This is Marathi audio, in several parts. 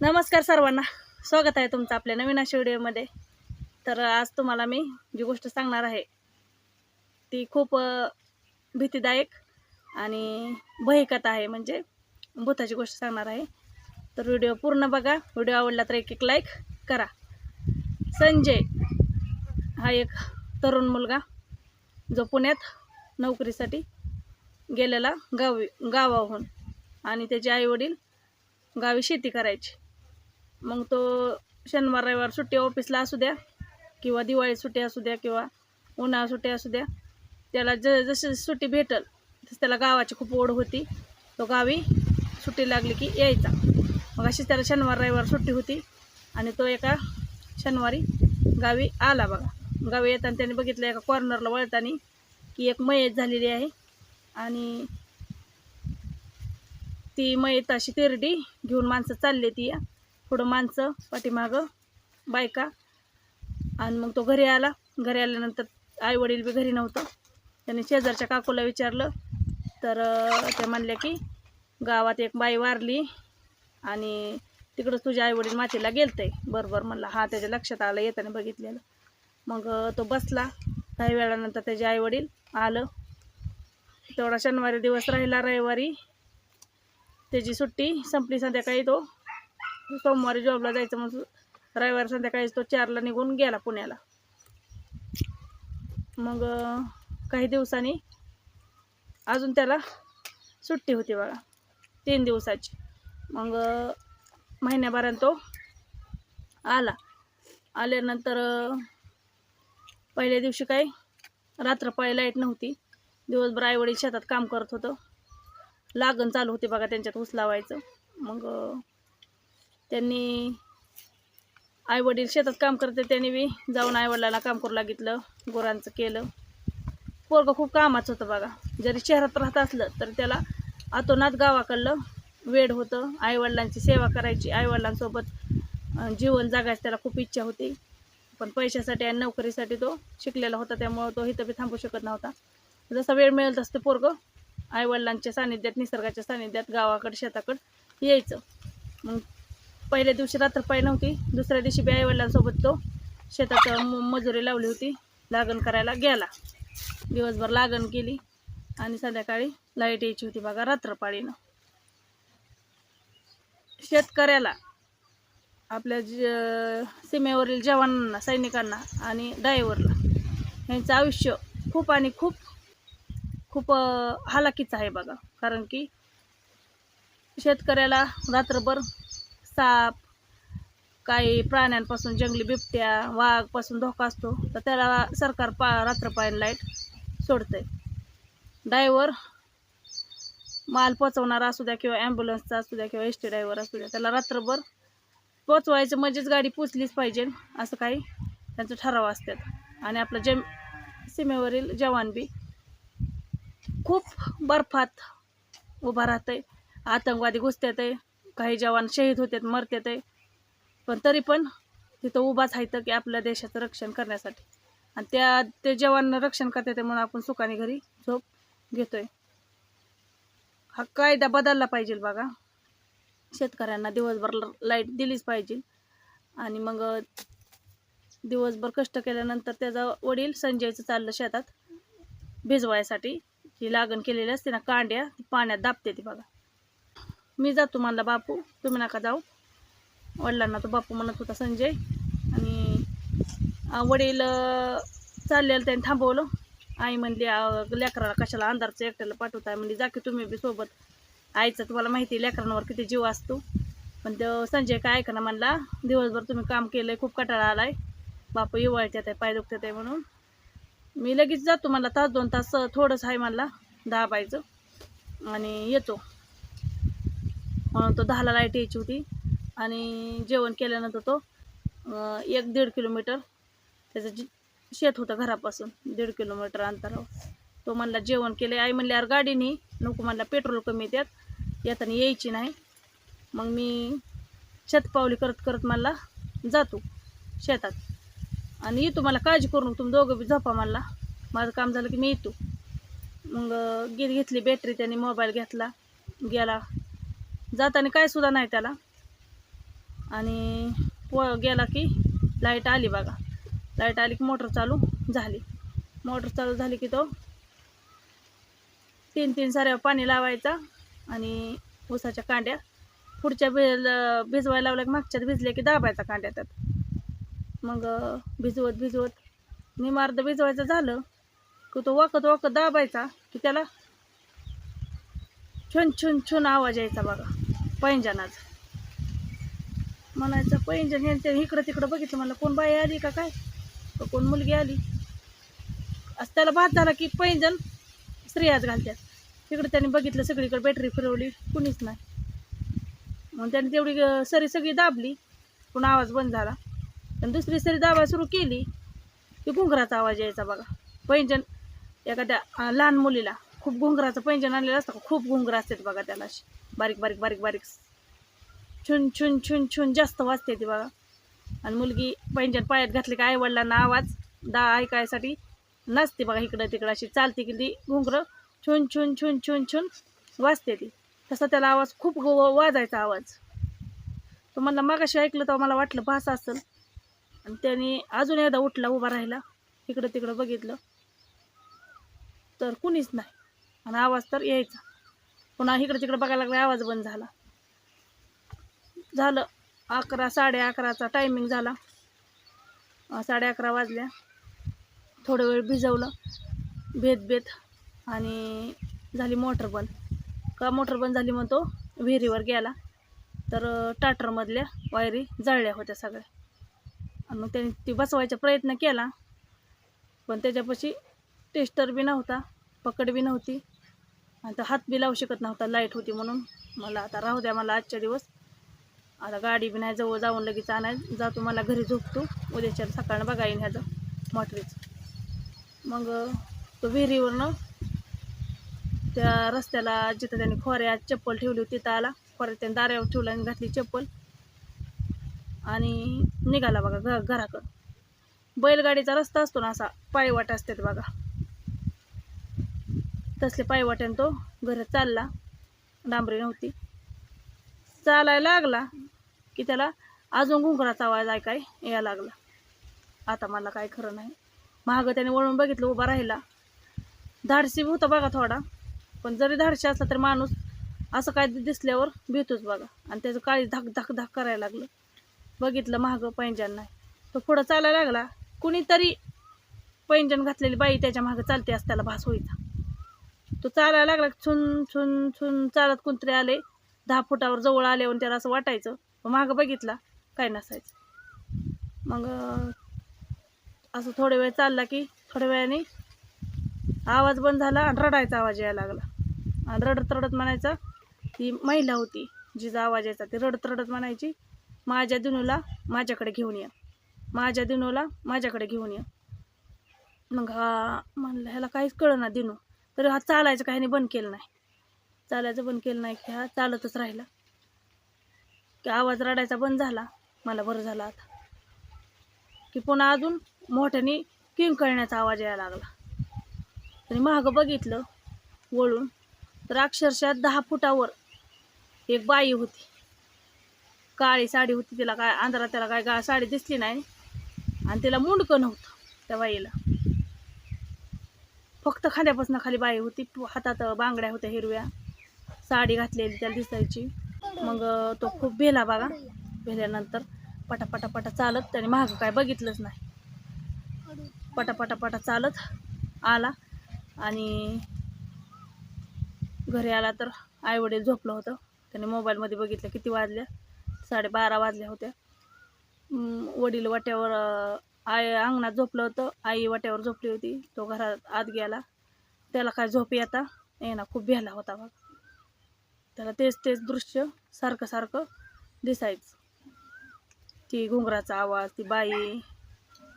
नमस्कार सर्वांना. स्वागत आहे तुमचं आपल्या नवीन अशा व्हिडिओमध्ये तर आज तुम्हाला मी जी गोष्ट सांगणार आहे ती खूप भीतीदायक आणि भयकथा आहे म्हणजे भूताची गोष्ट सांगणार आहे. तर व्हिडिओ पूर्ण बघा. व्हिडिओ आवडला तर एक एक लाईक करा. संजय हा एक तरुण मुलगा जो पुण्यात नोकरीसाठी गेलेला गावी गावाहून आणि त्याचे आईवडील गावी शेती करायची. मग तो शनिवार रविवार सुट्टी ऑफिसला असू द्या किंवा दिवाळी सुट्टी असू द्या किंवा उन्हाळा सुट्टी असू द्या त्याला ज जशी सुट्टी भेटल तसं त्याला गावाची खूप ओढ होती. तो गावी सुट्टी लागली की यायचा. मग अशीच त्याला शनिवार रविवार सुट्टी होती आणि तो एका शनिवारी गावी आला बघा. गावी येताना त्याने बघितलं एका कॉर्नरला वळताना की एक मयत झालेली आहे आणि ती मयत अशी तेरडी घेऊन माणसं चालले ती या. पुढं माणसं पाठीमागं बायका. आणि मग तो घरी आला. घरी आल्यानंतर आई वडील बी घरी नव्हतं. त्याने शेजारच्या काकूला विचारलं. तर ते त्या म्हणल्या की गावात एक बाई वारली आणि तिकडंच तुझ्या आई वडील मातीला गेलते. बरोबर म्हणलं. हा त्याच्या लक्षात आलं येताना बघितलेलं. मग तो बसला. काही वेळानंतर त्याचे आई वडील आलं. तेवढा शनिवारी दिवस राहिला रविवारी. त्याची सुट्टी संपली संध्याकाळी तो. सोमवारी जॉबला जायचं म्हणून रविवारी संध्याकाळी तो चारला निघून गेला पुण्याला. मग काही दिवसांनी अजून त्याला सुट्टी होती बघा. तीन दिवसाची. मग महिन्याभरात तो आला. आल्यानंतर पहिल्या दिवशी काही रात्रपाळी लाइट नव्हती. दिवसभर आईवडील शेतात काम करत होतं. लागण चालू होती बघा त्यांच्यात ऊस लावायचं मग त्यांनी आईवडील शेतात काम करते त्यांनी बी जाऊन आईवडिलांना काम करू लागितलं गुरांचं केलं. पोरगं खूप कामाचं होतं बघा. जरी शहरात राहत असलं तरी त्याला आतोनात गावाकडलं वेड होतं. आईवडिलांची सेवा करायची आईवडिलांसोबत जीवन जगायची त्याला खूप इच्छा होती. पण पैशासाठी आणि नोकरीसाठी तो शिकलेला होता त्यामुळं तो हिथं बी थांबू शकत नव्हता. जसा वेळ मिळेल तसं ते पोरगं आईवडिलांच्या सानिध्यात निसर्गाच्या सानिध्यात गावाकडे शेताकडं यायचं. मग पहिल्या दिवशी रात्रपाळी नव्हती. दुसऱ्या दिवशी बी आईवडिलांसोबत तो शेतात मजुरी लावली होती. लागण करायला गेला. दिवसभर लागण केली आणि संध्याकाळी लाइट यायची होती बघा रात्रपाळीनं शेतकऱ्याला आपल्या ज सीमेवरील जवानांना सैनिकांना आणि ड्रायव्हरला यांचं आयुष्य खूप आणि खूप खूप हालाकीचं आहे बघा. कारण की शेतकऱ्याला रात्रभर साप काही प्राण्यांपासून जंगली बिबट्या वाघपासून धोका असतो तर त्याला सरकार पा रात्रपायन लाइट सोडतंय. डायव्हर माल पोचवणारा असू द्या किंवा ॲम्ब्युलन्सचा असू द्या किंवा एस टी ड्रायव्हर असू द्या त्याला रात्रभर पोचवायचं म्हणजेच गाडी पोचलीच पाहिजे असं काही त्यांचं ठराव असतात. आणि आपलं जम सीमेवरील जवान बी खूप बर्फात उभा राहतंय आतंकवादी घुसतात आहे काही जवान शहीद होतात मरतात आहे. पण तरी पण तिथं उभाच आहे की आपल्या देशाचं रक्षण करण्यासाठी. आणि त्या ते जवान रक्षण करतात म्हणून आपण सुखाने घरी झोप घेतोय. हा कायदा बदलला पाहिजे बघा. शेतकऱ्यांना दिवसभर लाइट दिलीच पाहिजे. आणि मग दिवसभर कष्ट केल्यानंतर त्याचा वडील संजयचं चाललं शेतात भिजवायसाठी. ही लागण केलेली असते ना कांड्या पाण्यात दाबते ती बघा. मी जातो म्हणला बापू तुम्ही नका जाऊ. वडिलांना तो बापू म्हणत होता संजय. आणि वडील चाललेलं त्यांनी थांबवलं. आई म्हणली लेकराला कशाला अंधारचं एकट्याला पाठवताय? म्हणली जा की तुम्ही बी सोबत. आईचं तुम्हाला माहिती आहे लेकरांवर किती जीव असतो. पण तो संजय काय ऐका ना म्हणला दिवसभर तुम्ही काम केलं खूप कटाळा आलाय. बापू इवळत्यात आहे पाय दुखतात आहे म्हणून. मी लगेच जातो मला तास दोन तास थोडंच आहे मला दाबायचं. आणि येतो. म्हणून तो दहाला लाइट यायची होती. आणि जेवण केल्यानंतर तो एक दीड किलोमीटर त्याचं शेत होतं घरापासून दीड किलोमीटर अंतरावर. तो म्हणला जेवण केले. आई म्हणल्यावर गाडीने नको म्हणला पेट्रोल कमी येतात येताना यायची नाही. मग मी शेतपावली करत करत मला जातो शेतात. आणि येतो मला काळजी करू नको तुम्ही दोघं बी झोपा मला माझं काम झालं की मी येतो. मग अं, घेतली बॅटरी त्याने मोबाईल घेतला गेला. जाताना काय सुद्धा नाही त्याला. आणि व गेला की लाइट आली बघा. लाइट आली की मोटर चालू झाली. मोटर चालू झाली की तो तीन तीन साऱ्या पाणी लावायचा आणि ऊसाच्या कांड्या पुढच्या भिज भिजवायला लावल्या की मागच्यात भिजले की दाबायचा कांड्या त्यात. मग भिजवत भिजवत निमार्द भिजवायचं झालं की तो वाकत वाकत दाबायचा की त्याला छुन छुन छुन आवाज यायचा बघा. पैंजनाचा म्हणायचं पैंजण यांच्या इकडं तिकडं बघितलं. मला कोण बाई आली का काय? का कोण मुलगी आली? असं त्याला भात झाला की पैंजण स्त्रियाच घालतात. तिकडे त्यांनी बघितलं सगळीकडे बॅटरी फिरवली कुणीच नाही. मग त्याने तेवढी सरी सगळी दाबली पण आवाज बंद झाला. आणि दुसरी सरी दाबा सुरू केली की घुंगराचा आवाज यायचा बघा. पैंजण एखाद्या लहान मुलीला खूप घुंगराचं पैंजण आणलेलं असतं. का खूप घुंगर असतात बघा त्याला. अशी बारीक बारीक बारीक बारीक. छुन छुन छुन छुन जास्त वाजते ती बघा. आणि मुलगी पैंजण पायात घातली का आईवडिलांना आवाज दा ऐकायसाठी नसते बघा इकडं तिकडं अशी. चालते की ती घुंगरं. छुन छुन छुन छुन छुन वाजते ती. तसा त्याला आवाज खूप ग- वाजायचा आवाज. तो म्हणला मागाशी ऐकलं तर मला वाटलं भास असेल. आणि त्याने अजून एकदा उठला उभा राहिला. इकडं तिकडं बघितलं. तर कुणीच नाही. आणि आवाज तर यायचा. पुन्हा इकडं तिकडं बघायला लागला आवाज बंद झाला. झालं. अकरा साडे अकराचा टायमिंग झाला. साडे अकरा वाजल्या. थोडं वेळ भिजवलं. भेद भेद. आणि झाली मोटर बंद. का मोटर बंद झाली मग तो विहिरीवर गेला. तर टाटरमधल्या वायरी जळल्या होत्या सगळ्या. आणि मग त्याने ती बसवायचा प्रयत्न केला. पण त्याच्यापाशी टेस्टर बी नव्हता. पकड बी नव्हती. आणि तर हात बी लावू शकत नव्हता लाइट होती म्हणून. मला आता राहू द्या मला आजच्या दिवस. आता गाडी बी नाही जवळ जाऊन लगेच आणाय जातो मला घरी झोपतो. उद्याच्या सकाळनं बघा येईन ह्याचं मोटरीचं. मग तो विहिरीवरनं त्या रस्त्याला जिथं त्यांनी खोऱ्यात चप्पल ठेवली होती तिथं आला. खोऱ्यात त्यांनी दाऱ्यावर ठेवला आणि घातली चप्पल. आणि निघाला बघा घ घराकडं. बैलगाडीचा रस्ता असतो ना असा पायवाट असतात बघा. तसले पायवाट्यानं तो घरात चालला. डांबरी नव्हती. चालायला लागला की त्याला अजून घुंगराचा आवाज ऐकाय यायला लागला. आता मला काय खरं नाही. महाग त्याने वळून बघितलं उभा राहिला. धाडशी होता बघा थोडा. पण जरी धाडशी असला तरी माणूस असं काय दिसल्यावर भीतोच बघा. आणि त्याचं काळी धाक धाक धाक करायला लागलं. बघितलं महाग पैंजण नाही. तो पुढं चालायला लागला. कुणीतरी पैंजण घातलेली बाई त्याच्या मागं चालते असं त्याला भास होईचा. तो चालायला लागला छुन छुन छुन चालत कोणतरी आले. दहा फुटावर जवळ आल्यावर त्याला असं वाटायचं. मग मागं बघितला काय नसायचं. मग असं थोडे वेळ चालला की थोड्या वेळाने आवाज बंद झाला आणि रडायचा आवाज यायला लागला. आणि रडत रडत म्हणायचा ती महिला होती जिचा आवाज यायचा. ती रडत रडत म्हणायची माझ्या दिनूला माझ्याकडे घेऊन या. माझ्या दिनूला माझ्याकडे घेऊन या. मग हा म्हणलं ह्याला काहीच कळना दिनू. तरी हा चालायचं काही नाही बंद केलं नाही. चालायचं बंद केलं नाही की हा चालतच राहिला. की आवाज रडायचा बंद झाला मला बरं झालं आता. की पुन्हा अजून मोठ्याने किंकळण्याचा आवाज यायला लागला. आणि मागं बघितलं वळून तर अक्षरशः दहा फुटावर एक बाई होती. काळी साडी होती तिला काय अंधारात त्याला काय गा साडी दिसली नाही. आणि तिला मुंडकं नव्हतं त्या बाईला. फक्त खांद्यापासून खाली बाई होती. हातात बांगड्या होत्या हिरव्या. साडी घातलेली त्याला दिसायची. मग तो खूप भेला बघा. भेल्यानंतर पटापटापटा चालत त्याने मागं काय बघितलंच नाही. पटापटापटा चालत आला आणि घरी आला तर आईवडील झोपलं होतं. त्याने मोबाईलमध्ये बघितलं किती वाजल्या. साडेबारा वाजल्या होत्या. वडील वाट्यावर आई अंगणात झोपलं होतं. आई वाट्यावर झोपली होती. तो घरात आत गेला. त्याला काय झोप येता येणा खूप भेला होता बघ. त्याला तेच तेच दृश्य सारखं सारखं दिसायचं. ती घुंगराचा आवाज ती बाई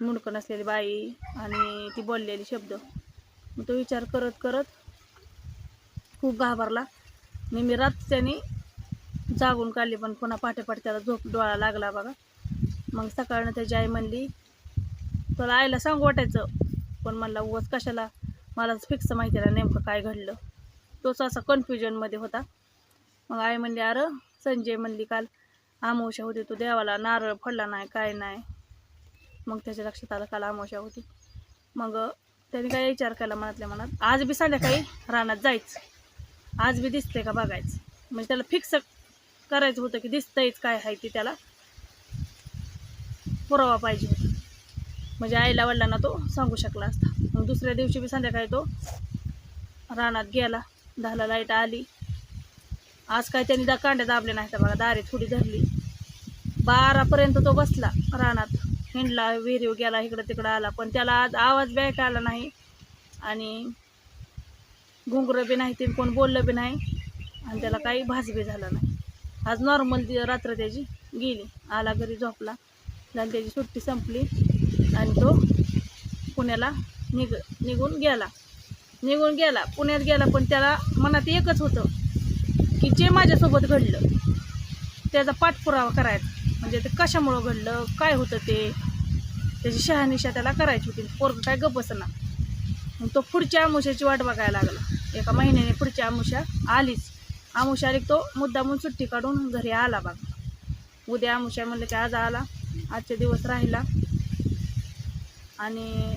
मुंडकं नसलेली बाई आणि ती बोललेली शब्द. मग तो विचार करत करत खूप घाबरला. आणि मी रात जागून काढली पण पुन्हा पाठे त्याला झोप डोळा लागला बघा. मग सकाळनं त्याची आई म्हणली तुला आईला सांगू वाटायचं. पण म्हणला उगाच कशाला? मलाच फिक्स माहिती नाही नेमकं काय घडलं. तोच असा कन्फ्युजनमध्ये होता. मग आई म्हणली अरे संजय म्हणली काल आमोशा होती तो देवाला नारळ फोडला नाही काय नाही. मग त्याच्या लक्षात आलं काल आमोशा होती. मग त्याने काय विचार केला मनातल्या मनात? आज बी संध्याकाळी रानात जायचं. आज बी दिसतंय का बघायचं? म्हणजे त्याला फिक्स करायचं होतं की दिसतंयच काय आहे ते त्याला पुरावा पाहिजे होता. म्हणजे आईला वडिलांना तो सांगू शकला असता. मग दुसऱ्या दिवशी बी संध्याकाळी तो रानात गेला. दहाला लाइट आली. आज काय त्यांनी दा कांड्या दाबल्या तर बघा दारी थोडी धरली. बारापर्यंत तो बसला रानात. हिंडला विहिरीव गेला इकडं तिकडं आला. पण त्याला आज आवाज बी ऐका आला नाही. आणि घुंगरं बी नाही ते कोण बोललं बी नाही. आणि त्याला काही भास बी झाला नाही. आज नॉर्मल रात्र त्याची गेली. आला घरी झोपला. झाली त्याची सुट्टी संपली. आणि तो पुण्याला निघ निघून गेला. निघून गेला. पुण्यात गेला पण त्याला मनात एकच होतं की जे माझ्यासोबत घडलं त्याचा पाठपुरावा करायचा. म्हणजे ते कशामुळं घडलं काय होतं ते त्याची शहानिशा त्याला करायची होती. पोरग काय गप बसना. मग तो पुढच्या आमुशाची वाट बघायला लागला. एका महिन्याने पुढची आमुष्या आलीच. आमुष्या आली तो मुद्दामून सुट्टी काढून घरी आला बघा. उद्या आमुष्या म्हणलं की आज आला. आजचे दिवस राहिला. आणि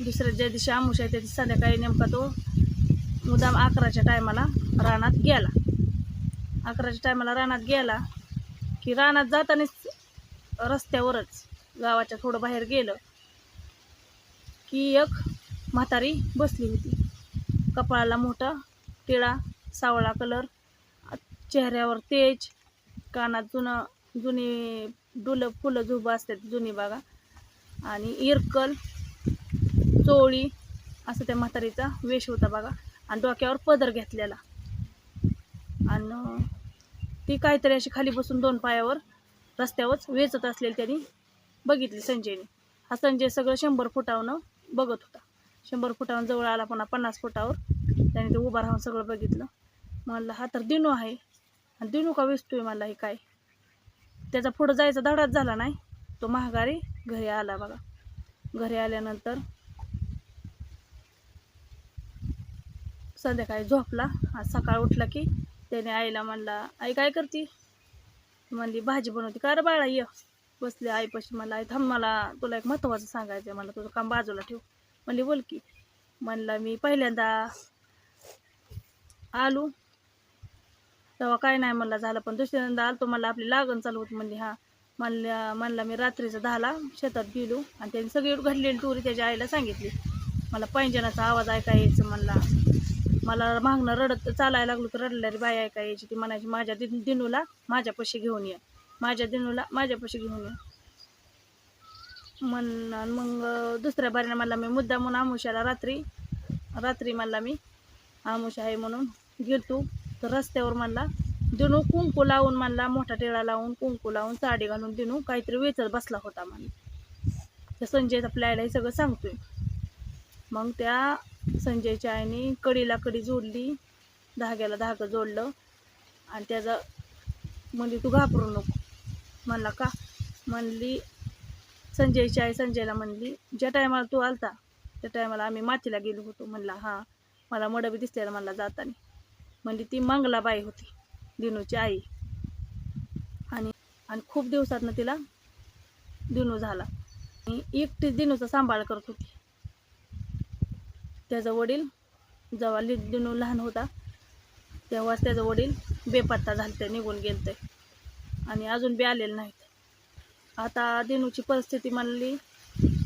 दुसऱ्या ज्या दिवशी आमुष आहे त्या दिवशी संध्याकाळी नेमका तो मुद्दाम अकराच्या टायमाला रानात गेला. अकराच्या टायमाला रानात गेला की रानात जातानाच रस्त्यावरच गावाच्या थोडं बाहेर गेलं की एक म्हातारी बसली होती. कपाळाला मोठा टिळा सावळा कलर चेहऱ्यावर तेज कानात जुनं जुनी डुलं फुलं झुबं असतात जुनी बागा आणि इरकल चोळी असं त्या म्हातारीचा वेश होता बघा. आणि डोक्यावर पदर घेतलेला. आणि ती काहीतरी अशी खाली बसून दोन पायावर रस्त्यावरच वेचत असलेली त्यांनी बघितली संजयने. हा संजय सगळं शंभर फुटावनं बघत होता. शंभर फुटावून जवळ आला पुन्हा पन्नास फुटावर. त्याने ते उभा राहून सगळं बघितलं. म्हणलं हा तर दिनू आहे. आणि दिनू का वेचतोय मला हे काय? त्याचा पुढं जायचा धडाच झाला नाही. तो महागारी घरी आला बघा. घरी आल्यानंतर संध्याकाळी झोपला. आज सकाळ उठला की त्याने आईला म्हणला आई काय करते? म्हणली भाजी बनवते. का रे बाळा ये. बसली आईपाशी मला आई थांब मला तुला एक महत्त्वाचं सांगायचं आहे मला तुझं काम बाजूला ठेव. म्हणली बोल की. म्हणला मी पहिल्यांदा आलो तेव्हा काय नाही म्हणला झालं पण दुसऱ्यांदा आलो तो मला आपली लागण चालू होती. म्हणली हां. म्हणल्या म्हणला मी रात्रीचं दहाला शेतात गेलो आणि त्यांनी सगळी घडलेली टोरी त्याच्या आईला सांगितली. मला पैंजनाचा आवाज ऐका यायचं म्हणला. मला मागणं रडत चालायला लागलो तर रडणारी बाई ऐका यायची ती म्हणायची माझ्या दिन दिनूला माझ्यापाशी घेऊन ये. माझ्या दिनूला माझ्यापाशी घेऊन ये. म्हण आणि मग दुसऱ्या बारीनं म्हणला मी मुद्दा म्हणून आमुशाला रात्री रात्री म्हणला मी आमुष आहे म्हणून गेलतो. तर रस्त्यावर म्हणला दिनू कुंकू लावून म्हणला मोठा टिळा लावून कुंकू लावून साडी घालून दिनू काहीतरी वेचत बसला होता म्हणला तर संजयचा प्लॅड हे सगळं सांगतोय. मग त्या संजयच्या आईने कडीला कडी जोडली धाग्याला धागं जोडलं आणि त्याचा म्हणली तू घाबरू नको. म्हणला का? म्हणली संजयची आई संजयला म्हणली ज्या टायमाला तू आलता त्या टायमाला आम्ही मातीला गेलो होतो. म्हणला हां मला मडबी बी म्हणला जाताना. म्हणली ती मंगलाबाई होती. दिनूची आई. आणि आणि खूप दिवसातनं तिला दिनू झाला. आणि एकटीच दिनूचा सांभाळ करत होती. त्याचा वडील जेव्हा दिनू लहान होता तेव्हाच त्याचा वडील बेपत्ता झालते निघून गेलते. आणि अजून बी आलेले नाहीत. आता दिनूची परिस्थिती म्हणली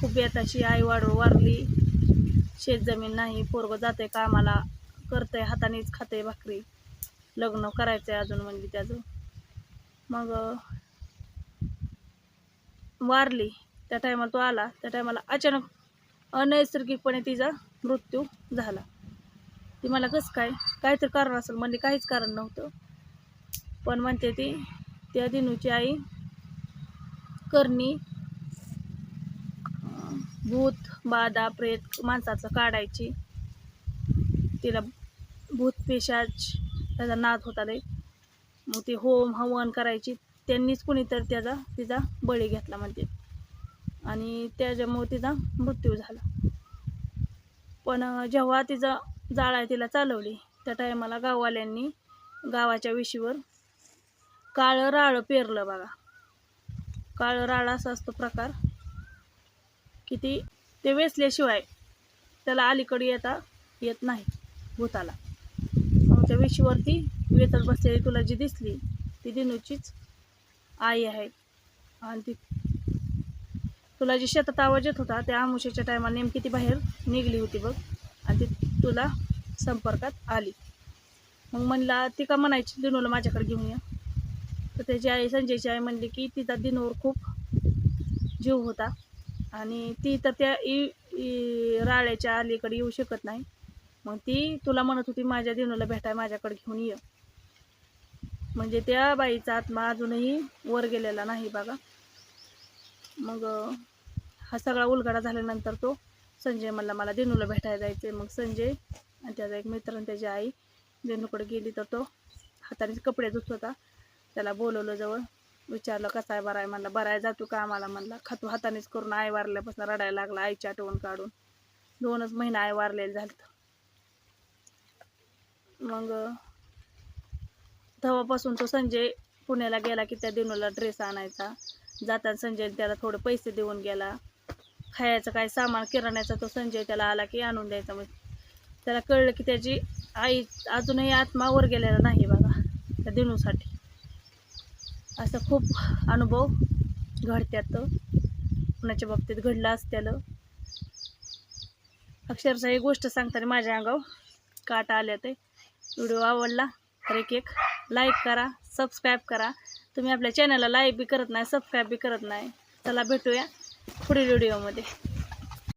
खूप बेताची आई वाढ वारली शेतजमीन नाही पोरगं जाते कामाला करतंय हातानेच खाते भाकरी. लग्न करायचं आहे अजून म्हणजे त्याचं. मग वारली. त्या टायमाला तो आला. त्या टायमाला अचानक अनैसर्गिकपणे तिचा मृत्यू झाला. ती मला कसं काय? काहीतरी कारण असेल. म्हणजे काहीच कारण नव्हतं. पण म्हणते ती त्या दिनूची आई करणी भूत बाधा प्रेत माणसाचं काढायची. तिला भूत पेशाच त्याचा नाद होता लय मग ती होम हवन करायची. त्यांनीच कुणीतरी त्याचा तिचा बळी घेतला म्हणते आणि त्याच्यामुळे तिचा मृत्यू झाला. पण जेव्हा तिचा जाळा तिला चालवली. त्या टायमाला गाववाल्यांनी गावाच्या विशीवर काळं राळं पेरलं बघा. काळं राळं असा असतो प्रकार की ती ते वेचल्याशिवाय त्याला अलीकडे येता येत नाही भूताला. मग त्या वेशीवरती बसलेली तुला जी दिसली ती दिनूचीच आई आहे. आणि ती तुला जी शेतात आवाज येत होता त्या आमुष्याच्या टायमाला नेमकी ती बाहेर निघली होती बघ. आणि ती तुला संपर्कात आली. मग म्हणला ती का म्हणायची दिनूला माझ्याकडे घेऊन या. तर त्याची आई संजयची आई म्हणली की तिचा दिनूवर खूप जीव होता. आणि ती तर त्या राळ्याच्या अलीकडे येऊ शकत नाही. मग ती तुला म्हणत होती माझ्या दिनूला भेटाय माझ्याकडे घेऊन ये. म्हणजे त्या बाईचा आत्मा अजूनही वर गेलेला नाही बघा. मग हा सगळा उलगडा झाल्यानंतर तो संजय म्हणला मला दिनूला भेटायला जायचं मग संजय आणि त्याचा एक मित्र आणि त्याची आई दिनूकडे गेली तर तो हाताने कपडे धुत होता. त्याला बोलवलं जवळ विचारलं कसा आहे बराय म्हणला बराय जातो का आम्हाला म्हणला खातो हातानेच करून आई वारल्यापासून रडायला लागला आईची आठवण काढून. दोनच महिना आई वारलेलं झालं मग तेव्हापासून तो संजय पुण्याला गेला की त्या दिनूला ड्रेस आणायचा. जाताना संजय त्याला थोडे पैसे देऊन गेला. खायचं काय सामान किराण्याचा तो संजय त्याला आला की आणून द्यायचा. मग त्याला कळलं की त्याची आई अजूनही आत्मा वर गेलेला नाही बघा त्या दिनूसाठी. असं खूप अनुभव घडत्यात कुणाच्या बाबतीत घडलं असत्याला. अक्षरशः ही गोष्ट सांगताना माझ्या अंगावर काटा आल्या ते व्हिडिओ आवडला तर एक एक लाईक करा सबस्क्राईब करा. तुम्ही आपल्या चॅनलला लाईक बी करत नाही सबस्क्राईब बी करत नाही. चला भेटूया पुढील व्हिडिओमध्ये